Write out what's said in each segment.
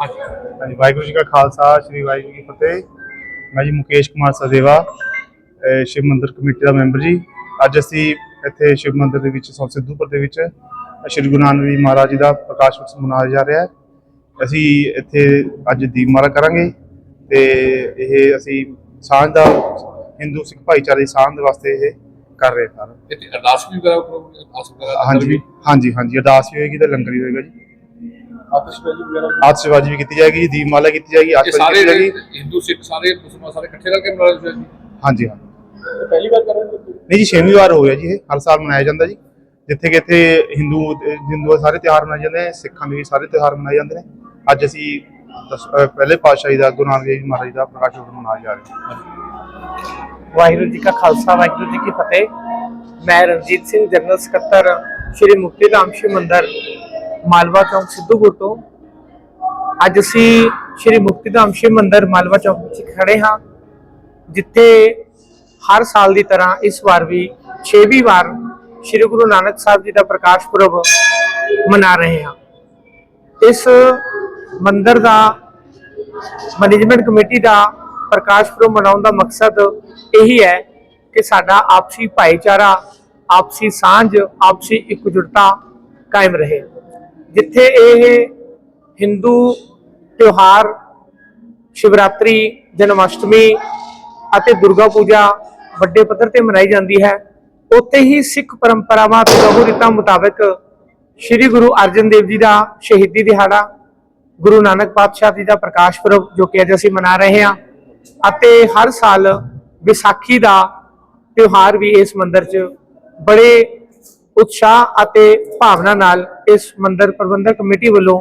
ਹਾਂਜੀ। ਵਾਹਿਗੁਰੂ ਜੀ ਕਾ ਖਾਲਸਾ ਸ੍ਰੀ ਵਾਹਿਗੁਰੂ ਜੀ ਕੀ ਫਤਿਹ। ਮੈਂ ਜੀ ਮੁਕੇਸ਼ ਕੁਮਾਰ ਸਦੇਵਾ ਸ਼ਿਵ ਮੰਦਿਰ ਕਮੇਟੀ ਦਾ ਮੈਂਬਰ ਜੀ। ਅੱਜ ਅਸੀਂ ਇੱਥੇ ਸ਼ਿਵ ਮੰਦਿਰ ਦੇ ਵਿੱਚ ਸੌ ਸਿੱਧੂਪੁਰ ਦੇ ਵਿੱਚ ਸ਼੍ਰੀ ਗੁਰੂ ਨਾਨਕ ਦੇਵ ਮਹਾਰਾਜ ਜੀ ਦਾ ਪ੍ਰਕਾਸ਼ ਉਤਸਵ ਮਨਾਇਆ ਜਾ ਰਿਹਾ ਹੈ। ਅਸੀਂ ਇੱਥੇ ਅੱਜ ਦੀਪਮਾਲਾ ਕਰਾਂਗੇ ਤੇ ਇਹ ਅਸੀਂ ਸਾਂਝ ਦਾ ਹਿੰਦੂ ਸਿੱਖ ਭਾਈਚਾਰੇ ਦੀ ਸਾਂਝ ਦੇ ਵਾਸਤੇ ਇਹ ਕਰ ਰਹੇ ਸਨ ਇੱਥੇ ਅਰਦਾਸ ਵੀ ਕਰਾਓ ਹਾਂਜੀ ਹਾਂਜੀ ਹਾਂਜੀ ਅਰਦਾਸ ਵੀ ਹੋਏਗੀ ਤੇ ਲੰਗਰ ਵੀ ਹੋਏਗਾ ਜੀ। ਆਤਿਸ਼ਬਾਜ਼ੀ ਵਗੈਰਾ ਆਤਿਸ਼ਬਾਜ਼ੀ ਵੀ ਕੀਤੀ ਜਾਏਗੀ ਜੀ ਦੀਪਮਾਲਾ ਕੀਤੀ ਜਾਏਗੀ ਇਹ ਆਤਿਸ਼ਬਾਜ਼ੀ ਸਾਰੇ ਕੀਤੀ ਜਾਏਗੀ। ਹਿੰਦੂ ਸਿੱਖ ਸਾਰੇ ਮੁਸਲਮਾਨ ਸਾਰੇ ਇਕੱਠੇ ਰਲ ਕੇ ਮਨਾ ਰਹੇ ਸੀ। ਹਾਂਜੀ ਹਾਂਜੀ ਪਹਿਲੀ ਵਾਰ ਕਰ ਰਹੇ ਹੋ ਨਹੀਂ ਜੀ ਛੇਵੀਂ ਵਾਰ ਹੋ ਗਿਆ ਜੀ ਇਹ। ਹਰ ਸਾਲ ਮਨਾਇਆ ਜਾਂਦਾ ਜੀ। ਜਿੱਥੇ ਕਿ ਇੱਥੇ ਹਿੰਦੂ ਹਿੰਦੂ ਦੇ ਸਾਰੇ ਤਿਉਹਾਰ ਮਨਾਏ ਜਾਂਦੇ ਨੇ ਸਿੱਖਾਂ ਦੇ ਵੀ ਸਾਰੇ ਤਿਉਹਾਰ ਮਨਾਏ ਜਾਂਦੇ ਨੇ। ਅੱਜ ਅਸੀਂ ਦਸ- ਅਹ ਪਹਿਲੇ ਪਾਤਸ਼ਾਹੀ ਦਾ ਗੁਰੂ ਨਾਨਕ ਦੇਵ ਜੀ ਮਹਾਰਾਜ ਦਾ ਪ੍ਰਕਾਸ਼ ਉਤਸਵ ਮਨਾਇਆ ਜਾ ਰਿਹਾ। ਹੈ ਵਾਹਿਗੁਰੂ ਜੀ ਕਾ ਖਾਲਸਾ ਵਾਹਿਗੁਰੂ ਜੀ ਕੀ ਫਤਿਹ। ਮੈਂ ਰਣਜੀਤ ਸਿੰਘ ਜਨਰਲ ਸਕੱਤਰ ਸ਼੍ਰੀ ਮੁਕਤੀ ਧਾਮ ਸ਼ਿਵ ਮੰਦਿਰ। ਮਾਲਵਾ ਚੌਂਕ ਸਿੱਧੂਪੁਰ ਤੋਂ। ਅੱਜ ਅਸੀਂ ਸ਼੍ਰੀ ਮੁਕਤੀ ਧਾਮ ਸ਼ਿਵ ਮੰਦਿਰ ਮਾਲਵਾ ਚੌਂਕ ਵਿੱਚ ਖੜੇ ਹਾਂ, ਜਿੱਥੇ ਹਰ ਸਾਲ ਦੀ ਤਰ੍ਹਾਂ ਇਸ ਵਾਰ ਵੀ 6ਵੀਂ ਵਾਰ ਸ਼੍ਰੀ ਗੁਰੂ ਨਾਨਕ ਸਾਹਿਬ ਜੀ ਦਾ ਪ੍ਰਕਾਸ਼ ਪੁਰਬ ਮਨਾ ਰਹੇ ਹਾਂ। ਇਸ ਮੰਦਿਰ ਦਾ ਮੈਨੇਜਮੈਂਟ ਕਮੇਟੀ ਦਾ ਪ੍ਰਕਾਸ਼ ਪੁਰਬ ਮਨਾਉਣ ਦਾ ਮਕਸਦ ਇਹੀ ਹੈ ਕਿ ਸਾਡਾ ਆਪਸੀ ਭਾਈਚਾਰਾ, ਆਪਸੀ ਸਾਂਝ, ਆਪਸੀ ਇਕਜੁੱਟਤਾ ਕਾਇਮ ਰਹੇ। ਜਿੱਥੇ ਇਹ ਹਿੰਦੂ ਤਿਉਹਾਰ, ਸ਼ਿਵਰਾਤਰੀ, ਜਨਮਾਸ਼ਟਮੀ ਅਤੇ ਦੁਰਗਾ ਪੂਜਾ ਵੱਡੇ ਪੱਧਰ ਤੇ ਮਨਾਈ ਜਾਂਦੀ ਹੈ, ਉੱਥੇ ਹੀ ਸਿੱਖ ਪਰੰਪਰਾਵਾਂ ਤੇ ਪ੍ਰਭੂ ਮੁਤਾਬਕ ਸ੍ਰੀ ਗੁਰੂ ਅਰਜਨ ਦੇਵ ਜੀ ਦਾ ਸ਼ਹੀਦੀ ਦਿਹਾੜਾ, ਗੁਰੂ ਨਾਨਕ ਪਾਤਸ਼ਾਹ ਜੀ ਦਾ ਪ੍ਰਕਾਸ਼ ਪੁਰਬ ਜੋ ਕਿ ਅੱਜ ਅਸੀਂ ਮਨਾ ਰਹੇ ਹਾਂ ਅਤੇ ਹਰ ਸਾਲ ਵਿਸਾਖੀ ਦਾ ਤਿਉਹਾਰ ਵੀ ਇਸ ਮੰਦਿਰ 'ਚ ਬੜੇ ਉਤਸ਼ਾਹ ਅਤੇ ਭਾਵਨਾ ਨਾਲ ਇਸ ਮੰਦਿਰ ਪ੍ਰਬੰਧਕ ਕਮੇਟੀ ਵੱਲੋਂ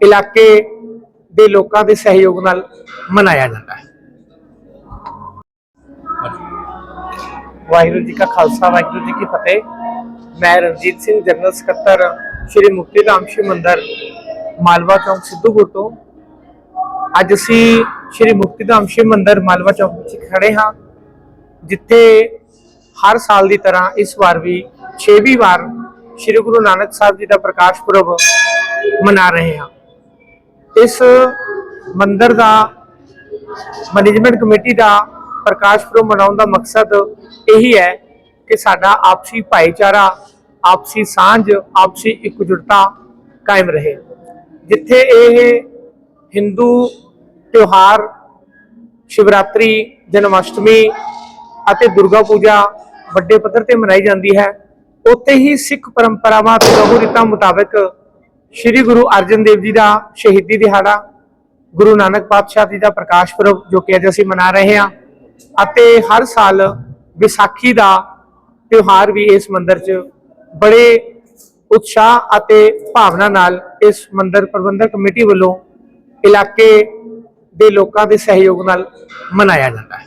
ਇਲਾਕੇ ਦੇ ਲੋਕਾਂ ਦੇ ਸਹਿਯੋਗ ਨਾਲ ਮਨਾਇਆ ਜਾਂਦਾ ਹੈ। ਵਾਹਿਗੁਰੂ ਜੀ ਕਾ ਖਾਲਸਾ, ਵਾਹਿਗੁਰੂ ਜੀ ਕੀ ਫਤਿਹ। ਮੈਂ ਰਣਜੀਤ ਸਿੰਘ, ਜਨਰਲ ਸਕੱਤਰ ਸ਼੍ਰੀ ਮੁਕਤੀ ਧਾਮ ਸ਼ਿਵ ਮੰਦਿਰ, ਮਾਲਵਾ ਚੌਂਕ ਸਿੱਧੂਪੁਰ ਤੋਂ। ਅੱਜ ਅਸੀਂ ਸ਼੍ਰੀ ਮੁਕਤੀ ਧਾਮ ਸ਼ਿਵ ਮੰਦਿਰ, ਮਾਲਵਾ ਚੌਂਕ ਵਿੱਚ ਖੜੇ ਹਾਂ, ਜਿੱਥੇ ਹਰ ਸਾਲ ਦੀ ਤਰ੍ਹਾਂ ਇਸ ਵਾਰ ਵੀ 6ਵੀਂ ਵਾਰ ਸ਼੍ਰੀ ਗੁਰੂ ਨਾਨਕ ਸਾਹਿਬ ਜੀ ਦਾ ਪ੍ਰਕਾਸ਼ ਪੁਰਬ ਮਨਾ ਰਹੇ ਹਾਂ। ਇਸ ਮੰਦਰ ਦਾ ਮੈਨੇਜਮੈਂਟ ਕਮੇਟੀ ਦਾ ਪ੍ਰਕਾਸ਼ ਪੁਰਬ ਮਨਾਉਣ ਦਾ ਮਕਸਦ ਇਹੀ ਹੈ ਕਿ ਸਾਡਾ ਆਪਸੀ ਭਾਈਚਾਰਾ, ਆਪਸੀ ਸਾਂਝ, ਆਪਸੀ ਇਕਜੁੱਟਤਾ ਕਾਇਮ ਰਹੇ। ਜਿੱਥੇ ਇਹ ਹਿੰਦੂ ਤਿਉਹਾਰ, ਸ਼ਿਵਰਾਤਰੀ ਜਨਮਾਸ਼ਟਮੀ ਅਤੇ ਦੁਰਗਾ ਪੂਜਾ ਵੱਡੇ ਪੱਧਰ ਤੇ ਮਨਾਈ ਜਾਂਦੀ ਹੈ ਉੱਥੇ ਹੀ ਸਿੱਖ ਪਰੰਪਰਾਵਾਂ ਤੇ ਪ੍ਰਭੂ ਰੀਤਾਂ ਮੁਤਾਬਕ ਸ੍ਰੀ ਗੁਰੂ ਅਰਜਨ ਦੇਵ ਜੀ ਦਾ ਸ਼ਹੀਦੀ ਦਿਹਾੜਾ, ਗੁਰੂ ਨਾਨਕ ਪਾਤਸ਼ਾਹ ਜੀ ਦਾ ਪ੍ਰਕਾਸ਼ ਪੁਰਬ ਜੋ ਕਿ ਅੱਜ ਅਸੀਂ ਮਨਾ ਰਹੇ ਹਾਂ ਅਤੇ ਹਰ ਸਾਲ ਵਿਸਾਖੀ ਦਾ ਤਿਉਹਾਰ ਵੀ ਇਸ ਮੰਦਿਰ 'ਚ ਬੜੇ ਉਤਸ਼ਾਹ ਅਤੇ ਭਾਵਨਾ ਨਾਲ ਇਸ ਮੰਦਿਰ ਪ੍ਰਬੰਧਕ ਕਮੇਟੀ ਵੱਲੋਂ ਇਲਾਕੇ ਦੇ ਲੋਕਾਂ ਦੇ ਸਹਿਯੋਗ ਨਾਲ ਮਨਾਇਆ ਜਾਂਦਾ ਹੈ।